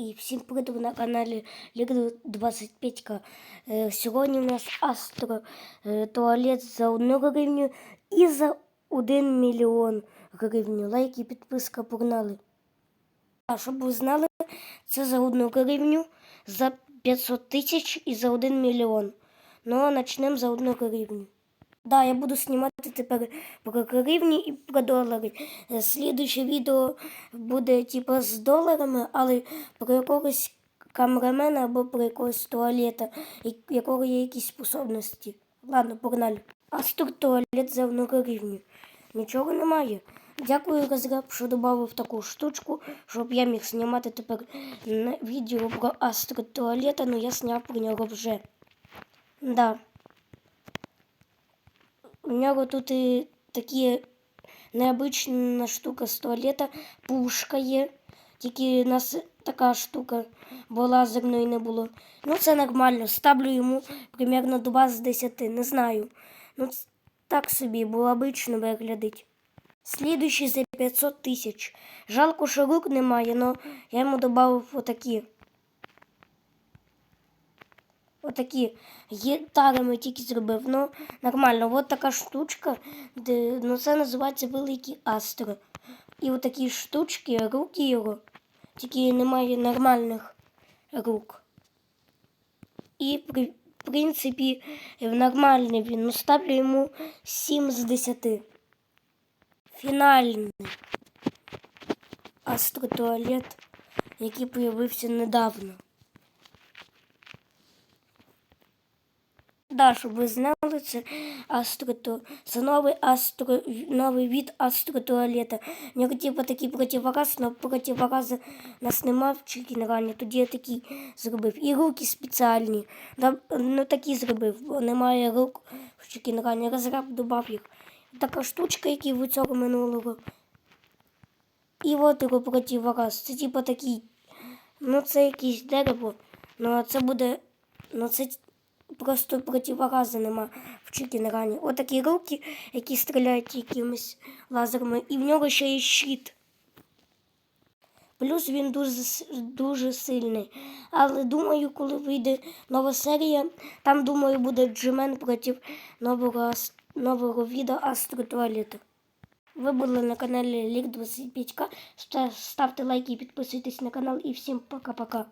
І всім привіт на каналі Лігр 25К. Е, Сьогодні у нас Астро е, туалет за 1 гривню і за 1 мільйон гривень. Лайки, підписка погнали. А щоб ви знали, це за 1 гривню, за 500 тисяч і за 1 мільйон. Ну, а почнемо за 1 гривню. Да, я буду знімати тепер про гривні і про долари. Слідуюче відео буде типу з доларами, але про якогось камерамена або про якогось туалета, якого є якісь способності. Ладно, погнали. Астор туалет за одну гривню. Нічого немає. Дякую, розраб, що додав таку штучку, щоб я міг знімати тепер відео про Астро туалета, але я зняв про нього вже. Да. У нього тут і такі необычна штука з туалета, пушка є. Тільки у нас така штука, бо лазерної не було. Ну, це нормально. Ставлю йому примерно 2 з 10, не знаю. Ну, так собі, бо обично виглядить. Слідуючий за 500 тисяч. Жалко, що рук немає, але я йому додав отакі. Отакі гітарами тільки зробив. Ну, нормально. От така штучка, де, ну це називається великий астро. І отакі штучки, руки його, тільки немає нормальних рук. І при в принципі нормальний він. Ну, ставлю йому 7 з 10. Фінальний астротуалет, який появився недавно. Да, щоб ви знали, це астрото, це новий астро, новий від астротуалета. У нього типу такий противогаз, але противогаза нас нема в Чикінрані, тоді я такий зробив. І руки спеціальні. Ну такі зробив, бо немає рук в Чикінрані. Розраб додав їх. Така штучка, які в цього минулого. І от його противогаз. Це типу такий. Ну, це якесь дерево. Ну, це буде. Ну, це просто противогазу нема в Чикінрані. Отакі руки, які стріляють якимись лазерами, і в нього ще є щит. Плюс він дуже, дуже сильний. Але думаю, коли вийде нова серія, там, думаю, буде Джимен проти нового, нового відео Астротуалета. Ви були на каналі Лік 25К. Ставте лайки підписуйтесь на канал. І всім пока-пока.